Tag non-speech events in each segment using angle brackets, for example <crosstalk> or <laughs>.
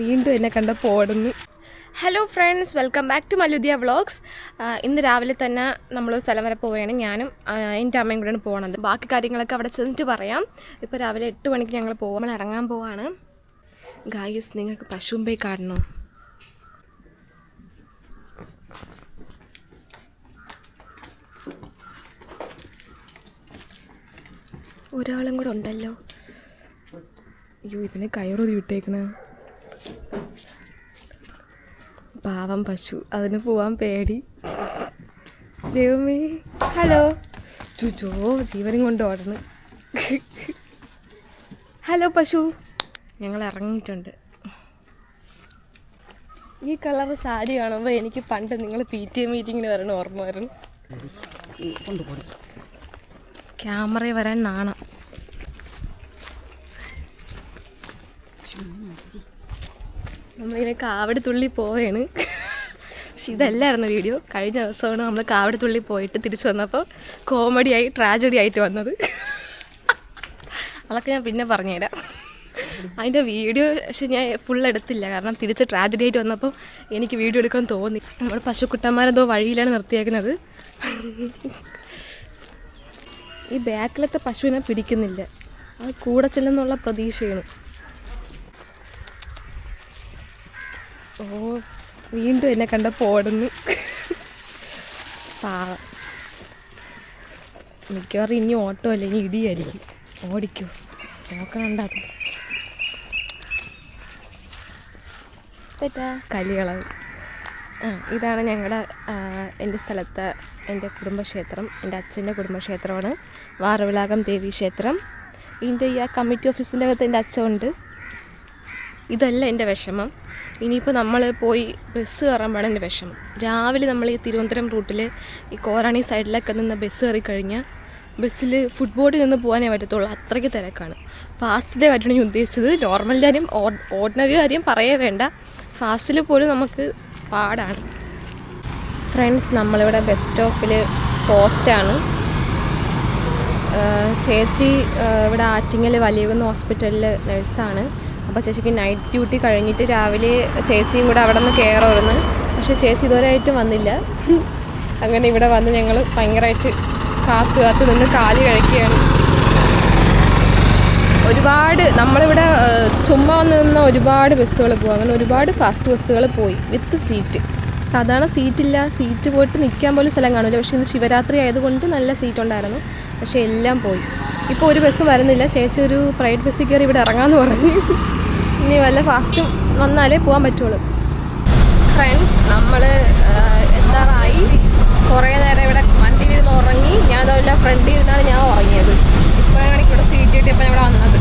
വീണ്ടും എന്നെ കണ്ടപ്പോൾ ഓടുന്നു hello friends welcome back to മലുദിയ vlogs ഇന്ന് രാവിലെ തന്നെ നമ്മൾ സ്ഥലം വരെ പോവുകയാണ്. ഞാനും എന്റെ അമ്മയും കൂടെയാണ് പോകുന്നത് ബാക്കി കാര്യങ്ങളൊക്കെ അവിടെ ചെന്നിട്ട് പറയാം. ഇപ്പോൾ രാവിലെ എട്ട് മണിക്ക് ഞങ്ങൾ പോകും നമ്മൾ ഇറങ്ങാൻ പോവാണ്. ഗായസ് നിങ്ങൾക്ക് പശുമ്പേ കാണണോ? ഒരാളും കൂടെ ഉണ്ടല്ലോ. അയ്യോ ഇതിന് കയറൊരു വിട്ടേക്കണ. പാവം പശു. അതിന് പോവാൻ പേടി. ദൈവമേ. ഹലോ. ചുചോ ജീവനും കൊണ്ട് ഓടണ്. ഹലോ പശു. ഞങ്ങൾ ഇറങ്ങിയിട്ടുണ്ട്. ഈ കളർ സാരി കാണുമ്പോൾ എനിക്ക് പണ്ട് നിങ്ങൾ പി ടി എ മീറ്റിങ്ങിന് വരണ ഓർമ്മ വരണം ക്യാമറയിൽ വരാൻ നാണം. നമ്മളിങ്ങനെ കാവടി തുള്ളി പോവുകയാണ് പക്ഷെ ഇതല്ലായിരുന്നു വീഡിയോ. കഴിഞ്ഞ ദിവസമാണ് നമ്മൾ കാവടി തുള്ളി പോയിട്ട് തിരിച്ചു വന്നപ്പോൾ കോമഡിയായി ട്രാജഡി ആയിട്ട് വന്നത്. അതൊക്കെ ഞാൻ പിന്നെ പറഞ്ഞുതരാം. അതിന്റെ വീഡിയോ പക്ഷെ ഞാൻ ഫുൾ എടുത്തില്ല. കാരണം തിരിച്ച് ട്രാജഡി ആയിട്ട് വന്നപ്പോൾ എനിക്ക് വീഡിയോ എടുക്കാൻ തോന്നി. നമ്മൾ പശുക്കുട്ടന്മാരെന്തോ വഴിയിലാണ് നിർത്തിയേക്കുന്നത്. ഈ ബാക്കിലത്തെ പശുവിനെ പിടിക്കുന്നില്ല. അത് കൂടെ ചെല്ലുന്നുള്ള പ്രതീക്ഷയാണ്. ഓ വീണ്ടും എന്നെ കണ്ട ഓടുന്നു. പാവം. മിക്കവാറും ഇനി ഓട്ടോ അല്ലെങ്കിൽ ഇടിയായിരിക്കും. ഓടിക്കൂ. നോക്കണുണ്ടാക്കും തെറ്റാ. കലികളവ് ആ ഇതാണ് ഞങ്ങളുടെ എന്റെ സ്ഥലത്തെ എന്റെ കുടുംബക്ഷേത്രം. എന്റെ അച്ഛന്റെ കുടുംബക്ഷേത്രമാണ്. വാറവിളാകം ദേവി ക്ഷേത്രം ഇതിന്റെ ഈ ആ കമ്മിറ്റി ഓഫീസിന്റെ അകത്ത് എന്റെ അച്ഛനുണ്ട് ഇതല്ല എന്റെ വിഷമം. ഇനിയിപ്പോൾ നമ്മൾ പോയി ബസ് കയറുമ്പോഴാണ് എന്റെ വിഷമം. രാവിലെ നമ്മൾ ഈ തിരുവനന്തപുരം റൂട്ടിൽ ഈ കോറാണി സൈഡിലൊക്കെ നിന്ന് ബസ് കയറി കഴിഞ്ഞാൽ ബസ്സിൽ ഫുഡ് ബോർഡിൽ നിന്ന് പോകാനേ പറ്റത്തുള്ളൂ. അത്രയ്ക്ക് തിരക്കാണ്. ഫാസ്റ്റിന്റെ കാര്യമാണ് ഞാൻ ഉദ്ദേശിച്ചത്. നോർമൽ കാര്യം ഓർഡിനറി കാര്യം പറയേ വേണ്ട. ഫാസ്റ്റിൽ പോലും നമുക്ക് പാടാണ്. ഫ്രണ്ട്സ് നമ്മളിവിടെ ബസ് സ്റ്റോപ്പിൽ പോസ്റ്റാണ് ചേച്ചി ഇവിടെ ആറ്റിങ്ങൽ വലിയ ഹോസ്പിറ്റലിൽ നഴ്സാണ് അപ്പോൾ ചേച്ചിക്ക് നൈറ്റ് ഡ്യൂട്ടി കഴിഞ്ഞിട്ട് രാവിലെ ചേച്ചിയും കൂടെ അവിടെ നിന്ന് കയറുമായിരുന്നു പക്ഷേ ചേച്ചി ഇതുവരെയായിട്ടും വന്നില്ല. അങ്ങനെ ഇവിടെ വന്ന് ഞങ്ങൾ ഭയങ്കരമായിട്ട് കാത്തു കാത്ത് നിന്ന് കാലി കഴിക്കുകയാണ്. ഒരുപാട് നമ്മളിവിടെ ചുമ്മാ വന്ന് നിന്ന ഒരുപാട് ബസ്സുകൾ പോകും അങ്ങനെ ഒരുപാട് ഫാസ്റ്റ് ബസ്സുകൾ പോയി വിത്ത് സീറ്റ് സാധാരണ സീറ്റില്ല സീറ്റ് പോയിട്ട് നിൽക്കാൻ പോലും സ്ഥലം കാണില്ല. പക്ഷേ ഇന്ന് ശിവരാത്രി ആയതുകൊണ്ട് നല്ല സീറ്റ് ഉണ്ടായിരുന്നു. പക്ഷേ എല്ലാം പോയി. ഇപ്പോൾ ഒരു ബസ് വരുന്നില്ല. ചേച്ചി ഒരു പ്രൈവറ്റ് ബസ്സിൽ കയറി ഇവിടെ ഇറങ്ങാമെന്ന് പറഞ്ഞു. ഇനി വല്ല ഫാസ്റ്റും വന്നാലേ പോകാൻ പറ്റുള്ളൂ. ഫ്രണ്ട്സ് നമ്മൾ എത്താറായി. കുറേ നേരം ഇവിടെ വണ്ടിയിൽ ഇരുന്ന് ഉറങ്ങി. ഞാൻ അതല്ല ഫ്രണ്ടിൽ ഇരുന്നാണ് ഞാൻ ഉറങ്ങിയത്. ഇപ്പോഴാണ് ഇവിടെ സീറ്റ് കിട്ടിയപ്പോൾ ഇവിടെ വന്നത്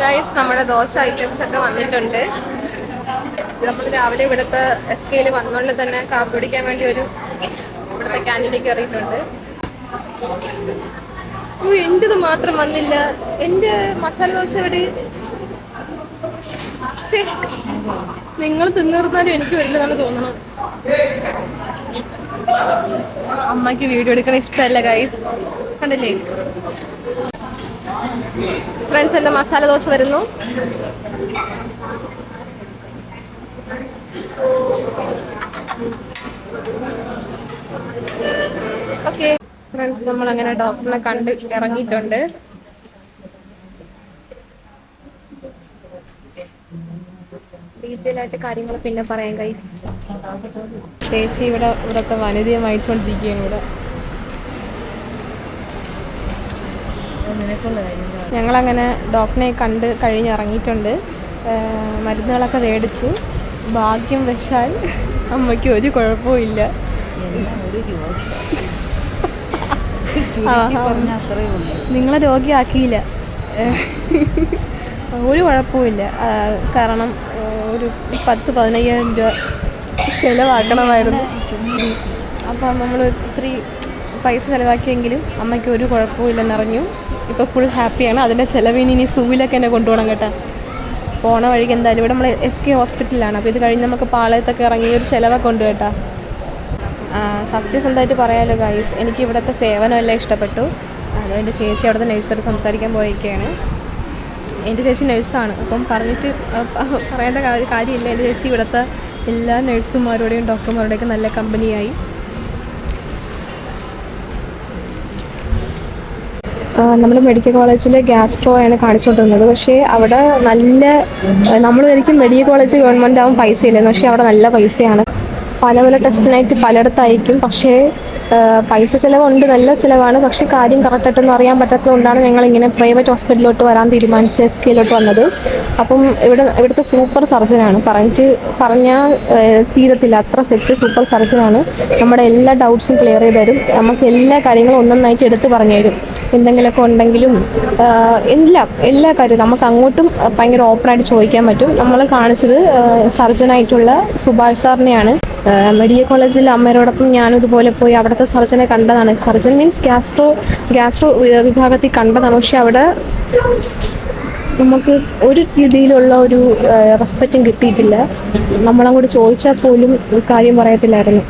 ഗൈസ് നമ്മുടെ ദോശ ഐറ്റംസ് ഒക്കെ വന്നിട്ടുണ്ട്. നമ്മൾ രാവിലെ ഇവിടുത്തെ എസ് കെയിൽ വന്നുകൊണ്ട് തന്നെ കാപ്പി പിടിക്കാൻ വേണ്ടി ഒരു ഇവിടുത്തെ ക്യാന്റീനിൽ കയറിയിട്ടുണ്ട് ഓ എന്റെത് മാത്രം വന്നില്ല. എന്റെ മസാല ദോശ ഇവിടെ നിങ്ങൾ തിന്നിരുന്നാലും എനിക്ക് വരില്ലെന്നാണ് തോന്നുന്നത് അമ്മയ്ക്ക് വീഡിയോ എടുക്കണ ഇഷ്ടമല്ല ഗൈസ് കണ്ടില്ലേ? ഫ്രണ്ട്സ് എന്റെ മസാല ദോശ വരുന്നു. ഓക്കെ ഫ്രണ്ട്സ് നമ്മൾ അങ്ങനെ ഡോക്ടറിനെ കണ്ട് ഇറങ്ങിയിട്ടുണ്ട്. ഡീറ്റെയിൽ ആയിട്ട് കാര്യങ്ങൾ പിന്നെ പറയാം ഗൈസ് ചേച്ചി ഇവിടെ ഇവിടുത്തെ വനിതയെ വായിച്ചുകൊണ്ടിരിക്കുകയാണ് ഇവിടെ. ഞങ്ങളങ്ങനെ ഡോക്ടറിനെ കണ്ട് കഴിഞ്ഞിറങ്ങിയിട്ടുണ്ട്. ഇറങ്ങിയിട്ടുണ്ട് മരുന്നുകളൊക്കെ മേടിച്ചു. ഭാഗ്യം വെച്ചാൽ അമ്മയ്ക്ക് ഒരു കുഴപ്പമില്ല ഇല്ല. <laughs> നിങ്ങളെ രോഗിയാക്കിയില്ല. ഒരു കുഴപ്പമില്ല കാരണം ഒരു പത്ത് പതിനയ്യായിരം രൂപ ചിലവാക്കണമായിരുന്നു. അപ്പം നമ്മൾ ഒത്തിരി പൈസ ചിലവാക്കിയെങ്കിലും അമ്മയ്ക്ക് ഒരു കുഴപ്പവും ഇല്ലെന്നറിഞ്ഞു ഇപ്പോൾ ഫുൾ ഹാപ്പിയാണ് അതിന്റെ ചിലവിന് ഇനി സൂവിലൊക്കെ എന്നെ കൊണ്ടുപോകണം കേട്ടോ. പോണ വഴിക്ക് എന്തായാലും ഇവിടെ നമ്മൾ എസ് കെ ഹോസ്പിറ്റലിലാണ് അപ്പോൾ ഇത് കഴിഞ്ഞ് നമുക്ക് പാളയത്തൊക്കെ ഇറങ്ങി ഒരു ചിലവൊക്കെ ഉണ്ട് കേട്ടോ. സത്യസന്ധമായിട്ട് പറയാമല്ലോ ഗൈസ് എനിക്ക് ഇവിടുത്തെ സേവനമെല്ലാം ഇഷ്ടപ്പെട്ടു. അതോ എന്റെ ചേച്ചി അവിടുത്തെ നഴ്സോട് സംസാരിക്കാൻ പോയിരിക്കുകയാണ് എന്റെ ചേച്ചി നഴ്സാണ് അപ്പം പറഞ്ഞിട്ട് പറയേണ്ട കാര്യം കാര്യമില്ല. എന്റെ ചേച്ചി ഇവിടുത്തെ എല്ലാ നഴ്സുമാരോടെയും ഡോക്ടർമാരുടെയൊക്കെ നല്ല കമ്പനിയായി നമ്മൾ മെഡിക്കൽ കോളേജിൽ ഗ്യാസ്ട്രോ ആണ് കാണിച്ചുകൊണ്ടിരുന്നത് പക്ഷേ അവിടെ നല്ല നമ്മൾ ശരിക്കും മെഡിക്കൽ കോളേജ് ഗവൺമെന്റ് ആവും പൈസ ഇല്ലെന്ന് പക്ഷേ അവിടെ നല്ല പൈസയാണ്. പല പല ടെസ്റ്റിനായിട്ട് പലയിടത്തായിരിക്കും. പക്ഷേ പൈസ ചിലവുണ്ട് നല്ല ചിലവാണ് പക്ഷേ കാര്യം കറക്റ്റായിട്ടൊന്നും അറിയാൻ പറ്റാത്തതുകൊണ്ടാണ് ഞങ്ങൾ ഇങ്ങനെ പ്രൈവറ്റ് ഹോസ്പിറ്റലിലോട്ട് വരാൻ തീരുമാനിച്ച് എസ് കെയിലോട്ട് വന്നത്. അപ്പം ഇവിടെ ഇവിടുത്തെ സൂപ്പർ സർജനാണ് പറഞ്ഞിട്ട് പറഞ്ഞാൽ തീരത്തില്ല. അത്ര സെറ്റ് സൂപ്പർ സർജനാണ് നമ്മുടെ എല്ലാ ഡൗട്ട്സും ക്ലിയർ ചെയ്ത് തരും. നമുക്ക് എല്ലാ കാര്യങ്ങളും ഒന്നൊന്നായിട്ട് എടുത്ത് പറഞ്ഞു തരും. എന്തെങ്കിലുമൊക്കെ ഉണ്ടെങ്കിലും എല്ലാം എല്ലാ കാര്യവും നമുക്ക് അങ്ങോട്ടും ഭയങ്കര ഓപ്പണായിട്ട് ചോദിക്കാൻ പറ്റും. നമ്മൾ കാണിച്ചത് സർജനായിട്ടുള്ള സുഭാഷ് സാറിനെയാണ്. മെഡിക്കൽ കോളേജിൽ അമ്മയോടൊപ്പം ഞാനും ഇതുപോലെ പോയി അവിടുത്തെ സർജനെ കണ്ടതാണ്. സർജൻ മീൻസ് ഗ്യാസ്ട്രോ ഗ്യാസ്ട്രോ വിഭാഗത്തിൽ കണ്ടതാണ്. പക്ഷെ അവിടെ നമുക്ക് ഒരു രീതിയിലുള്ള ഒരു റെസ്പെക്റ്റും കിട്ടിയിട്ടില്ല. നമ്മളങ്ങോട്ട് ചോദിച്ചാൽ പോലും ഒരു കാര്യം പറയത്തില്ലായിരുന്നു.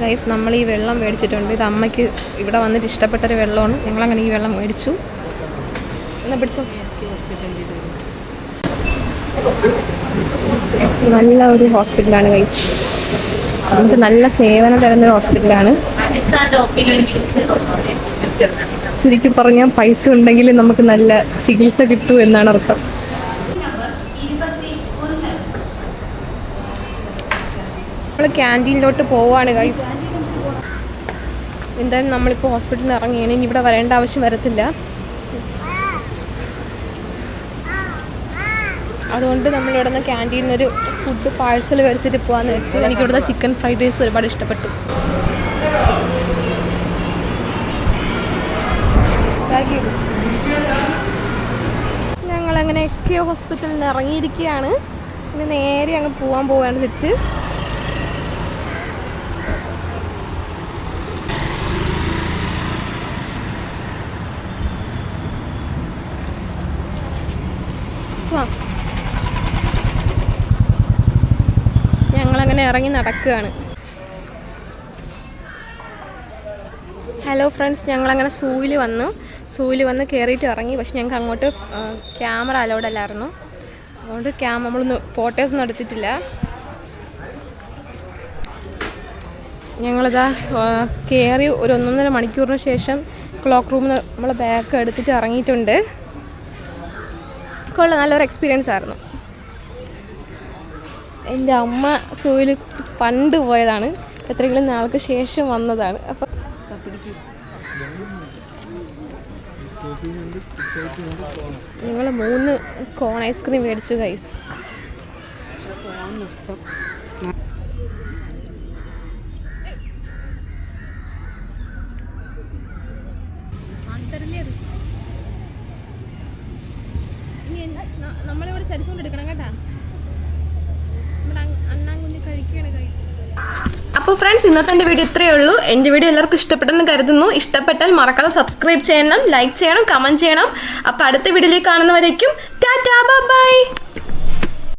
ഗൈസ് നമ്മൾ ഈ വെള്ളം മേടിച്ചിട്ടുണ്ട്. ഇത് അമ്മയ്ക്ക് ഇവിടെ വന്നിട്ട് ഇഷ്ടപ്പെട്ടൊരു വെള്ളമാണ്. ഞങ്ങളങ്ങനെ ഈ വെള്ളം മേടിച്ചു. എന്നാ പിടിച്ചോ? നല്ല ഒരു ഹോസ്പിറ്റലാണ് ഗൈസ് നമുക്ക് നല്ല സേവനം തരുന്ന ഒരു ഹോസ്പിറ്റലാണ്. ശരിക്കും പറഞ്ഞാൽ പൈസ ഉണ്ടെങ്കിൽ നമുക്ക് നല്ല ചികിത്സ കിട്ടൂ എന്നാണ് അർത്ഥം. നമ്മൾ ക്യാന്റീനിലോട്ട് പോവാണ് ഗൈസ് എന്തായാലും നമ്മളിപ്പോൾ ഹോസ്പിറ്റലിൽ ഇറങ്ങിയാണ്. ഇനി ഇവിടെ വരേണ്ട ആവശ്യം വരത്തില്ല. അതുകൊണ്ട് നമ്മൾ ഇവിടെ നിന്ന് ക്യാന്റീനിൽ ഒരു ഫുഡ് പാഴ്സൽ മേടിച്ചിട്ട് പോകാമെന്ന് വെച്ചു. എനിക്ക് ഇവിടുത്തെ ചിക്കൻ ഫ്രൈഡ് റൈസ് ഒരുപാട് ഇഷ്ടപ്പെട്ടു. ഞങ്ങളങ്ങനെ എക്സ് കെ ഹോസ്പിറ്റലിൽ നിന്ന് ഇറങ്ങിയിരിക്കുകയാണ്. ഇനി നേരെ അങ്ങ് പോകാൻ പോവുകയാണ് തിരിച്ച് പോവാം ഞങ്ങളങ്ങനെ ഇറങ്ങി നടക്കുകയാണ്. ഹലോ ഫ്രണ്ട്സ് ഞങ്ങളങ്ങനെ സൂയിൽ വന്നു. സൂയിൽ വന്ന് കയറിയിട്ട് ഇറങ്ങി. പക്ഷെ ഞങ്ങൾക്ക് അങ്ങോട്ട് ക്യാമറ അലൗഡ് അല്ലായിരുന്നു. അതുകൊണ്ട് ക്യാമ നമ്മളൊന്നും ഫോട്ടോസൊന്നും എടുത്തിട്ടില്ല. ഞങ്ങളിതാ കയറി ഒരു ഒന്നൊന്നര മണിക്കൂറിന് ശേഷം ക്ലോക്ക് റൂമിൽ നമ്മൾ ബാഗ് എടുത്തിട്ട് ഇറങ്ങിയിട്ടുണ്ട്. കൊള്ളാം നല്ലൊരു എക്സ്പീരിയൻസ് ആയിരുന്നു. എന്റെ അമ്മ സൂയിൽ പണ്ട് പോയതാണ്. എത്രയെങ്കിലും നാൾക്ക് ശേഷം വന്നതാണ്. അപ്പം ഞങ്ങൾ മൂന്ന് കോൺ ഐസ്ക്രീം മേടിച്ചു ഗൈസ് നമ്മളിവിടെ ചരിച്ചുകൊണ്ടെടുക്കണം കേട്ടാ നമ്മുടെ അണ്ണാങ്കുഞ്ഞ് കഴിക്കുകയാണ് ഗൈസ് അപ്പോൾ ഫ്രണ്ട്സ് ഇന്നത്തെ എന്റെ വീഡിയോ ഇത്രയേ ഉള്ളൂ. എന്റെ വീഡിയോ എല്ലാവർക്കും ഇഷ്ടപ്പെട്ടെന്ന് കരുതുന്നു. ഇഷ്ടപ്പെട്ടാൽ മറക്കാതെ സബ്സ്ക്രൈബ് ചെയ്യണം ലൈക്ക് ചെയ്യണം കമന്റ് ചെയ്യണം. അപ്പോൾ അടുത്ത വീഡിയോയിലേക്ക് കാണുന്നവരേക്കും ടാറ്റാ ബൈ